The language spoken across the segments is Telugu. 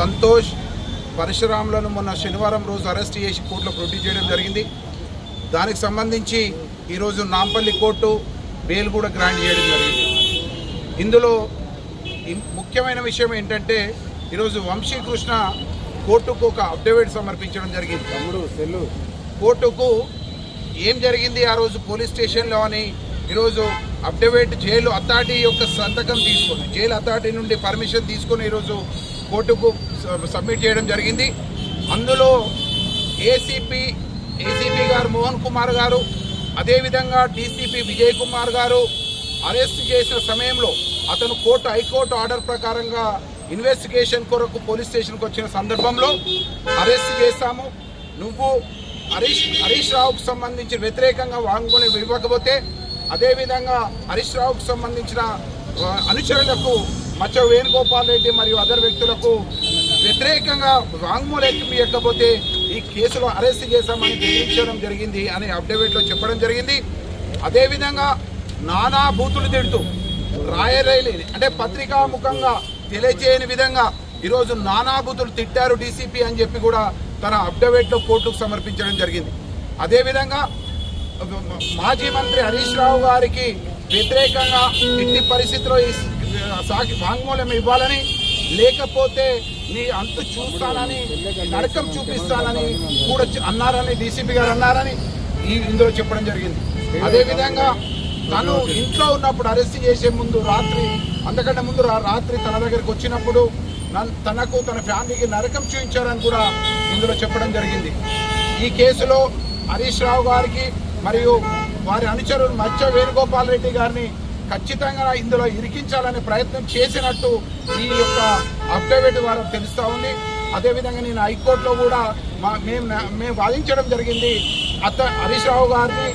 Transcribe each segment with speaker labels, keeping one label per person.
Speaker 1: సంతోష్ పరశురాములను మొన్న శనివారం రోజు అరెస్ట్ చేసి కోర్టులో ప్రొడ్యూస్ చేయడం జరిగింది. దానికి సంబంధించి ఈరోజు నాంపల్లి కోర్టు బెయిల్ కూడా గ్రాంట్ చేయడం జరిగింది. ఇందులో ముఖ్యమైన విషయం ఏంటంటే ఈరోజు వంశీకృష్ణ కోర్టుకు ఒక అఫిడవిట్ సమర్పించడం జరిగింది.
Speaker 2: తమ్ముడు సెల్లు.
Speaker 1: కోర్టుకు ఏం జరిగింది ఆ రోజు పోలీస్ స్టేషన్లో అని ఈరోజు అఫిడవిట్ జైలు అథారిటీ యొక్క సంతకం తీసుకొని జైలు అథారిటీ నుండి పర్మిషన్ తీసుకొని ఈరోజు కోర్టుకు స- సబ్మిట్ చేయడం జరిగింది. అందులో ఏసీపీ ఏసీపీ గారు మోహన్ కుమార్ గారు అదేవిధంగా డీసీపీ విజయ్ కుమార్ గారు అరెస్ట్ చేసిన సమయంలో అతను కోర్టు హైకోర్టు ఆర్డర్ ప్రకారంగా ఇన్వెస్టిగేషన్ కొరకు పోలీస్ స్టేషన్కి వచ్చిన సందర్భంలో అరెస్ట్ చేశాము. నువ్వు హరీష్ హరీష్ రావుకు సంబంధించి వ్యతిరేకంగా వాంగ్మూలం ఇవ్వకపోతే అదేవిధంగా హరీష్ రావుకు సంబంధించిన అనుచరులకు మచ్చ వేణుగోపాల్ రెడ్డి మరియు అదర్ వ్యక్తులకు వ్యతిరేకంగా వాంగ్మూలం ఎక్కకపోతే ఈ కేసులో అరెస్ట్ చేశామని బెదిరించడం జరిగింది అని అప్డేవేట్లో చెప్పడం జరిగింది. అదేవిధంగా నానా బూతులు తిడుతూ రాయరైలి అంటే పత్రికాముఖంగా తెలియజేయని విధంగా ఈరోజు నానా బూతులు తిట్టారు డీసీపీ అని చెప్పి కూడా తన అప్డేవేట్లో కోర్టుకు సమర్పించడం జరిగింది. అదేవిధంగా మాజీ మంత్రి హరీష్ రావు గారికి వ్యతిరేకంగా ఎట్టి పరిస్థితిలో సాకి వాంగ్మూలం ఇవ్వాలని లేకపోతే నీ అంతు చూస్తానని నరకం చూపిస్తానని కూడా అన్నారని డీసీపీ గారు అన్నారని ఈ ఇందులో చెప్పడం జరిగింది. అదేవిధంగా తను ఇంట్లో ఉన్నప్పుడు అరెస్ట్ చేసే ముందు రాత్రి అంతకంటే ముందు రాత్రి తన దగ్గరికి వచ్చినప్పుడు తనకు తన ఫ్యామిలీకి నరకం చూపించారని కూడా ఇందులో చెప్పడం జరిగింది. ఈ కేసులో హరీష్ రావు గారికి మరియు వారి అనుచరులు మచ్చ వేణుగోపాల్ రెడ్డి గారిని ఖచ్చితంగా ఇందులో ఇరికించాలనే ప్రయత్నం చేసినట్టు ఈ యొక్క అఫిడవిట్ ద్వారా తెలుస్తూ ఉంది. అదేవిధంగా నేను హైకోర్టులో కూడా మా మేము మేము వాదించడం జరిగింది. అత్త హరీష్ రావు గారిని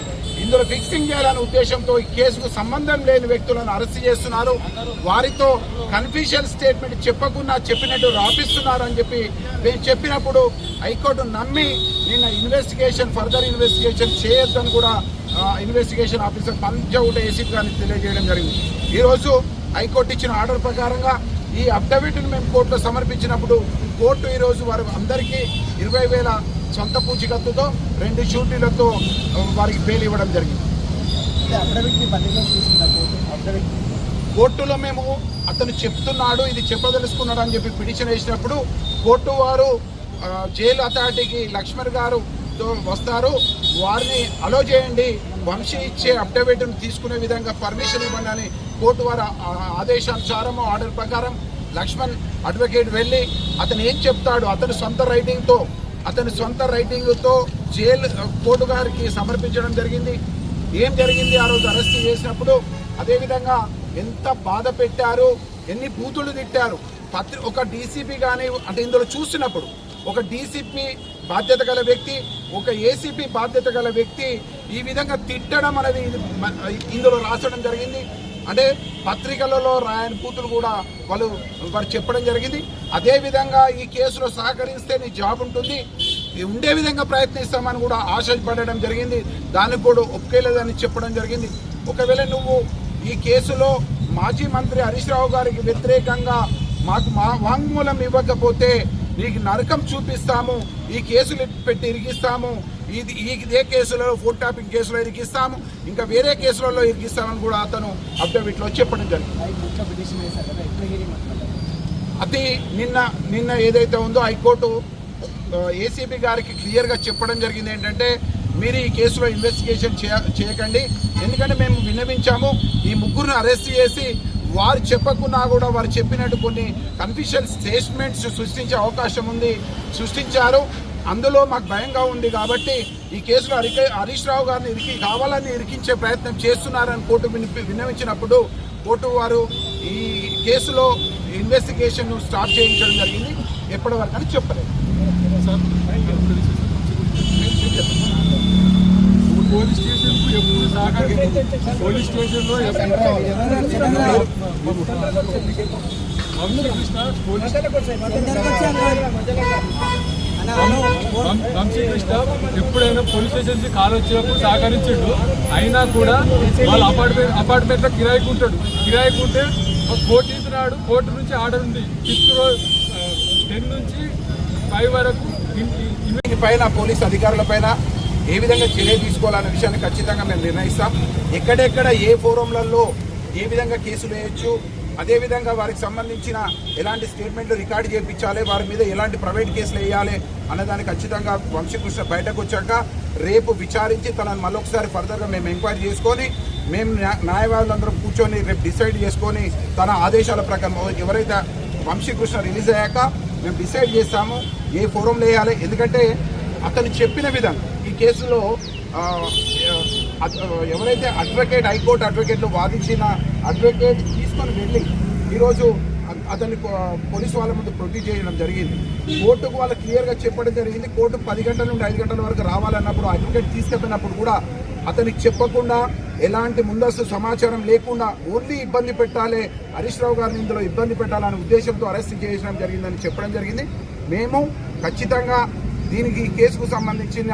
Speaker 1: ఇందులో ఫిక్సింగ్ చేయాలనే ఉద్దేశంతో ఈ కేసుకు సంబంధం లేని వ్యక్తులను అరెస్ట్ చేస్తున్నారు. వారితో కన్ఫ్యూషన్ స్టేట్మెంట్ చెప్పకుండా చెప్పినట్టు రాపిస్తున్నారు అని చెప్పి మేము చెప్పినప్పుడు హైకోర్టు నమ్మి నిన్న ఇన్వెస్టిగేషన్ ఫర్దర్ ఇన్వెస్టిగేషన్ చేయొద్దని కూడా ఇన్వెస్టిగేషన్ ఆఫీసర్ పంచౌట ఏసీపీ గారిని తెలియజేయడం జరిగింది. ఈరోజు హైకోర్టు ఇచ్చిన ఆర్డర్ ప్రకారంగా ఈ అఫిడవిట్ను మేము కోర్టులో సమర్పించినప్పుడు కోర్టు ఈరోజు వారు అందరికీ ఇరవై వేల సొంత పూచికత్తుతో రెండు షూటీలతో వారికి బెయిల్ ఇవ్వడం జరిగింది. కోర్టులో మేము అతను చెప్తున్నాడు ఇది చెప్పదలుచుకున్నాడు అని చెప్పి పిటిషన్ వేసినప్పుడు కోర్టు వారు జైలు అథారిటీకి లక్ష్మణ్ గారు వస్తారు. వారిని అలో చేయండి వంశీ ఇచ్చే అఫిడవిట్ను తీసుకునే విధంగా పర్మిషన్ ఇవ్వండి అని కోర్టు వారి ఆదేశానుసారం ఆర్డర్ ప్రకారం లక్ష్మణ్ అడ్వకేట్ వెళ్ళి అతను ఏం చెప్తాడు అతని సొంత రైటింగ్తో అతని సొంత రైటింగ్తో జైలు కోర్టు గారికి సమర్పించడం జరిగింది. ఏం జరిగింది? ఆ రోజు అరెస్ట్ చేసినప్పుడు అదేవిధంగా ఎంత బాధ పెట్టారు? ఎన్ని బూతులు తిట్టారు? పత్రి ఒక డీసీపీ కానీ అంటే ఇందులో చూసినప్పుడు ఒక డీసీపీ బాధ్యత గల వ్యక్తి ఒక ఏసీపీ బాధ్యత గల వ్యక్తి ఈ విధంగా తిట్టడం అనేది ఇందులో రాసడం జరిగింది. అంటే పత్రికలలో రాయని కూతురు కూడా వాళ్ళు వారు చెప్పడం జరిగింది. అదేవిధంగా ఈ కేసులో సహకరిస్తే నీ జాబ్ ఉంటుంది. ఉండే విధంగా ప్రయత్నిస్తామని కూడా ఆశపడడం జరిగింది. దానికి కూడా ఒప్పుకోలేదని చెప్పడం జరిగింది. ఒకవేళ నువ్వు ఈ కేసులో మాజీ మంత్రి హరీష్ రావు గారికి వ్యతిరేకంగా మాకు మా వాంగ్మూలం ఇవ్వకపోతే నీకు నరకం చూపిస్తాము. ఈ కేసులు పెట్టి ఇరిగిస్తాము. ఇది ఈ ఇదే కేసులలో ఫోన్ టాపింగ్ కేసులో ఇరికిస్తాము ఇంకా వేరే కేసులలో ఇరికిస్తామని కూడా అతను అఫిడవిట్లో చెప్పడం జరిగింది. అది. నిన్న నిన్న ఏదైతే ఉందో హైకోర్టు ఏసీబీ గారికి క్లియర్గా చెప్పడం జరిగింది ఏంటంటే మీరు ఈ కేసులో ఇన్వెస్టిగేషన్ చేయ చేయకండి. ఎందుకంటే మేము విన్నవించాము ఈ ముగ్గురిని అరెస్ట్ చేసి వారు చెప్పకున్నా కూడా వారు చెప్పినట్టు కొన్ని కన్ఫ్యూషన్ స్టేట్మెంట్స్ సృష్టించే అవకాశం ఉంది సృష్టించారు. అందులో మాకు భయంగా ఉంది కాబట్టి ఈ కేసులో హరి హరీష్ రావు గారిని ఇరికి కావాలని ఇరికించే ప్రయత్నం చేస్తున్నారని కోర్టు వినిపి విన్నవించినప్పుడు కోర్టు వారు ఈ కేసులో ఇన్వెస్టిగేషన్ స్టార్ట్ చేయించడం జరిగింది. ఎప్పటి వరకు అని చెప్పలేదు.
Speaker 3: పోలీస్ స్టేషన్కు ఎప్పుడు సహకరి పోలీస్ స్టేషన్లో వంశీకృష్ణ పోలీస్ వం- వంశీకృష్ణ ఎప్పుడైనా పోలీస్ స్టేషన్కి కాల్ వచ్చినప్పుడు సహకరించిండు. అయినా కూడా వాళ్ళ అపార్ట్మెంట్ అపార్ట్మెంట్లో కిరాయికి ఉంటాడు. కిరాయికి ఉంటే కోర్టు నాడు కోర్టు నుంచి ఆర్డర్ ఉంది. ఫిఫ్త్ రోజు టెన్ నుంచి ఫైవ్ వరకు
Speaker 1: దీనిపైన పోలీస్ అధికారులపైన ఏ విధంగా చర్య తీసుకోవాలనే విషయాన్ని ఖచ్చితంగా మేము నిర్ణయిస్తాం. ఎక్కడెక్కడ ఏ ఫోరంలలో ఏ విధంగా కేసులు వేయొచ్చు అదేవిధంగా వారికి సంబంధించిన ఎలాంటి స్టేట్మెంట్లు రికార్డు చేయించాలి వారి మీద ఎలాంటి ప్రైవేట్ కేసులు వేయాలి అన్నదాన్ని ఖచ్చితంగా వంశీకృష్ణ బయటకు వచ్చాక రేపు విచారించి తనని మళ్ళొకసారి ఫర్దర్గా మేము ఎంక్వైరీ చేసుకొని మేము న్యాయవాదులందరం కూర్చొని రేపు డిసైడ్ చేసుకొని తన ఆదేశాల ప్రకారం ఎవరైతే వంశీకృష్ణ రిలీజ్ అయ్యాక మేము డిసైడ్ చేస్తాము ఏ ఫోరంలో వేయాలి. ఎందుకంటే అతను చెప్పిన విధంగా ఈ కేసులో ఎవరైతే అడ్వకేట్ హైకోర్టు అడ్వకేట్లు వాదించిన అడ్వకేట్ తీసుకొని వెళ్ళి ఈరోజు అతన్ని పో- పోలీసు వాళ్ళ ముందు ప్రొడ్యూస్ చేయడం జరిగింది. కోర్టుకు వాళ్ళు క్లియర్గా చెప్పడం జరిగింది. కోర్టు పది గంటల నుండి ఐదు గంటల వరకు రావాలన్నప్పుడు అడ్వకేట్ తీసుకెళ్ళినప్పుడు కూడా అతనికి చెప్పకుండా ఎలాంటి ముందస్తు సమాచారం లేకుండా ఓన్లీ ఇబ్బంది పెట్టాలి హరీష్ రావు గారిని ఇందులో ఇబ్బంది పెట్టాలనే ఉద్దేశంతో అరెస్ట్ చేయడం జరిగిందని చెప్పడం జరిగింది. మేము ఖచ్చితంగా దీనికి ఈ కేసుకు సంబంధించిన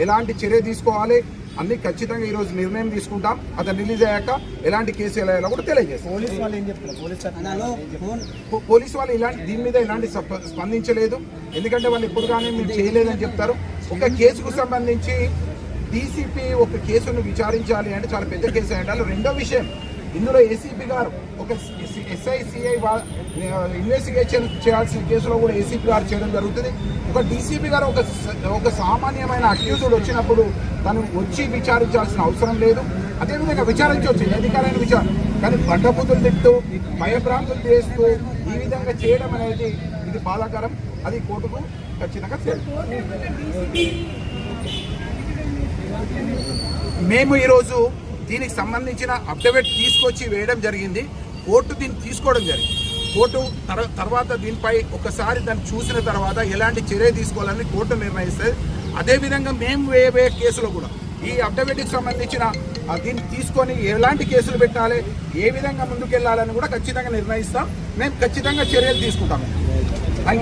Speaker 1: ఎలాంటి చర్య తీసుకోవాలి అన్ని ఖచ్చితంగా ఈరోజు నిర్ణయం తీసుకుంటాం. అతను రిలీజ్ అయ్యాక ఎలాంటి కేసు ఎలా కూడా తెలియజేస్తాం.
Speaker 2: పోలీస్ వాళ్ళు
Speaker 1: ఇలాంటి దీని మీద ఎలాంటి సప- స్పందించలేదు. ఎందుకంటే వాళ్ళు ఎప్పుడు కానీ మేము చేయలేదని చెప్తారు. ఒక కేసుకు సంబంధించి డీసీపీ ఒక కేసును విచారించాలి అంటే చాలా పెద్ద కేసు అయ్యాలి రెండో విషయం ఇందులో ఏసీపీ గారు ఒక ఎస్ఐ సిఐ ఇన్వెస్టిగేషన్ చేయాల్సిన కేసులో కూడా ఏసీపీ గారు చేయడం జరుగుతుంది. ఒక డీసీపీ గారు ఒక ఒక సామాన్యమైన అక్యూజుడు వచ్చినప్పుడు తను వచ్చి విచారించాల్సిన అవసరం లేదు. అదేవిధంగా విచారించవచ్చు అధికారైన విచారణ కానీ బండబుద్ధులు తింటూ భయభ్రాంతులు చేస్తూ ఈ విధంగా చేయడం అనేది ఇది బాధాకరం. అది కోర్టుకు ఖచ్చితంగా మేము ఈరోజు దీనికి సంబంధించిన అప్డేట్ తీసుకొచ్చి వేయడం జరిగింది. కోర్టు దీన్ని తీసుకోవడం జరిగింది. కోర్టు తర్వాత దీనిపై ఒకసారి దాన్ని చూసిన తర్వాత ఎలాంటి చర్య తీసుకోవాలని కోర్టు నిర్ణయిస్తుంది. అదేవిధంగా మేము వేయబోయే కేసులో కూడా ఈ అఫిడవిట్కి సంబంధించిన దీన్ని తీసుకొని ఎలాంటి కేసులు పెట్టాలి ఏ విధంగా ముందుకెళ్ళాలని కూడా ఖచ్చితంగా నిర్ణయిస్తాం. మేము ఖచ్చితంగా చర్యలు తీసుకుంటాము